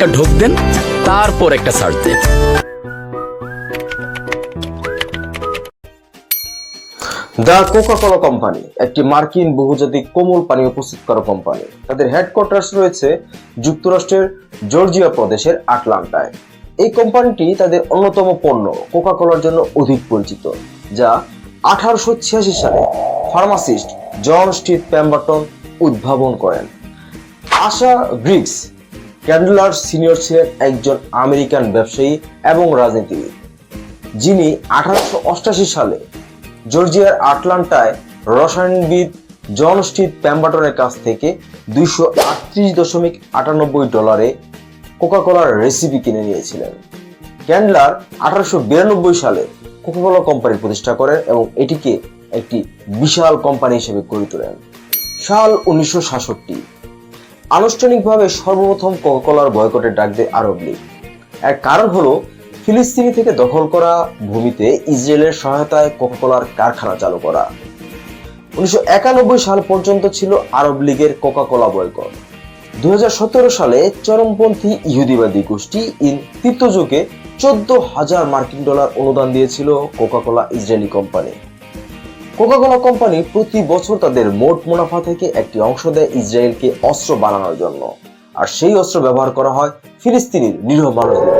একটা ঢোক দেন, তারপর একটা সার্চ দেন। দ্য কোকা কোম্পানি, একটি মার্কিন বহুজাতিক কোমল পানি পানীয় প্রস্তুতকারক কোম্পানি। তাদের হেডকোয়ার্টার্স রয়েছে যুক্তরাষ্ট্রের জর্জিয়া প্রদেশের আটলান্টায়। এই কোম্পানিটি তাদের অন্যতম পণ্য কোকা কোলার জন্য অধিক পরিচিত, যা আঠারোশো ছিয়াশি সালে ফার্মাসিস্ট জন স্টিভ প্যাম্বার্টন উদ্ভাবন করেন। আশা গ্রিক্স ক্যান্ডলার সিনিয়র ছিলেন একজন আমেরিকান ব্যবসায়ী এবং রাজনীতিবিদ, যিনি আঠারোশো সালে জর্জিয়ার আটলান্টায় রসায়নবিদ জন স্টিভ প্যাম্বাটনের কাছ থেকে দুইশো আটত্রিশ দশমিক আটানব্বই ডলারে কোকাকোলার রেসিপি কিনে নিয়েছিলেন। ক্যান্ডলার আঠারোশো বিরানব্বই সালে কোকাকোলা কোম্পানি প্রতিষ্ঠা করেন এবং এটিকে একটি বিশাল কোম্পানি হিসেবে গড়ে তোলেন। সাল উনিশশো সাতষট্টি আনুষ্ঠানিকভাবে সর্বপ্রথম কোকাকোলার বয়কটের ডাক দেয় আরব লীগ। এর কারণ হলো, ফিলিস্তিনি থেকে দখল করা ভূমিতে ইসরায়েলের সহায়তায় কোকাকোলার কারখানা চালু করা। উনিশশো একানব্বই সাল পর্যন্ত ছিল আরব লীগের কোকাকোলা বয়কট। দু হাজার সতেরো সালে চরমপন্থী ইহুদিবাদী গোষ্ঠী ইন তৃতীয়যুগে চোদ্দ হাজার মার্কিন ডলার অনুদান দিয়েছিল Coca Cola Israeli company. Coca Cola company প্রতি বছর তাদের মোট মুনাফা থেকে একটি অংশ দেয় ইসরায়েলকে অস্ত্র বানানোর জন্য। আর সেই অস্ত্র ব্যবহার করা হয় ফিলিস্তিনির নিরীহ মানুষদের।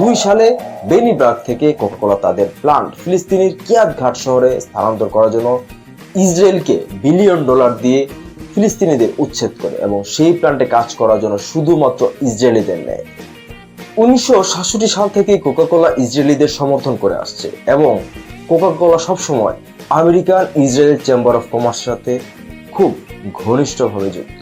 দুই সালে বেনিব্রাগ থেকে কোকাকোলা তাদের প্লান্ট ফিলিস্তিনের কিয়াত ঘাট শহরে স্থানান্তর করার জন্য ইসরায়েলকে বিলিয়ন ডলার দিয়ে ফিলিস্তিনিদের উচ্ছেদ করে এবং সেই প্ল্যান্টে কাজ করার জন্য শুধুমাত্র ইসরায়েলিদের নেয়। উনিশশো সাতষট্টি সাল থেকে কোকাকোলা ইসরায়েলিদের সমর্থন করে আসছে এবং কোকাকোলা সবসময় American Israel chamber of commerce সাথে খুব ঘনিষ্ঠভাবে যুক্ত।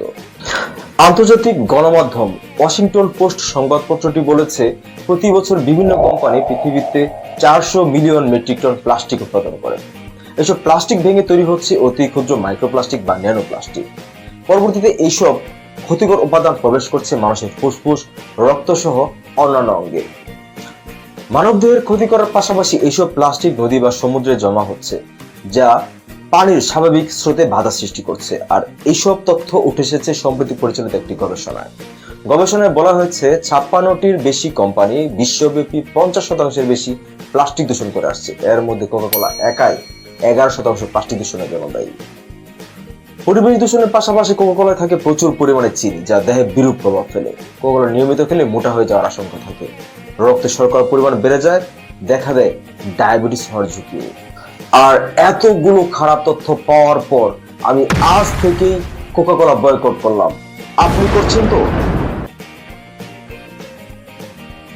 আন্তর্জাতিক গণমাধ্যম ওয়াশিংটন পোস্ট সংবাদপত্রটি বলেছে, প্রতি বছর বিভিন্ন কোম্পানি পৃথিবীতে চারশো মিলিয়ন মেট্রিক টন প্লাস্টিক উৎপাদন করে। এসব প্লাস্টিক ভেঙে তৈরি হচ্ছে অতি ক্ষুদ্র মাইক্রোপ্লাস্টিক বা ন্যানো প্লাস্টিক পরবর্তীতে এইসব ক্ষতিকর উপাদান প্রবেশ করছে মানুষের ফুসফুস রক্ত সহ অন্যান্য অঙ্গে। মানবদেহের ক্ষতি করার পাশাপাশি এইসব প্লাস্টিক নদী বা সমুদ্রে জমা হচ্ছে, যা পানির স্বাভাবিক স্রোতে বাধা সৃষ্টি করছে, আর এইসব তথ্য উঠে এসেছে সম্প্রতি পরিচালিত একটি গবেষণায়। গবেষণায় বলা হয়েছে, ছাপ্পান্নটির বেশি কোম্পানি বিশ্বব্যাপী পঞ্চাশ শতাংশের বেশি প্লাস্টিক দূষণ করে আসছে। এর মধ্যে কোকাকোলা একাই এগারো শতাংশ প্লাস্টিক দূষণের জন্য দায়ী। পরিবেশ দূষণের পাশাপাশি কোকাকোলায় থাকে প্রচুর পরিমাণে চিনি, যা দেহে বিরূপ প্রভাব ফেলে। কোকাকোলা নিয়মিত খেলে মোটা হয়ে যাওয়ার আশঙ্কা থাকে। রক্তে শর্করার পরিমাণ বেড়ে যায়, দেখা দেয় ডায়াবেটিস হওয়ার ঝুঁকি। আর এতগুলো খারাপ তথ্য পাওয়ার পর আমি আজ থেকেই কোকাকোলা বয়কট করলাম। আপনি করছেন তো?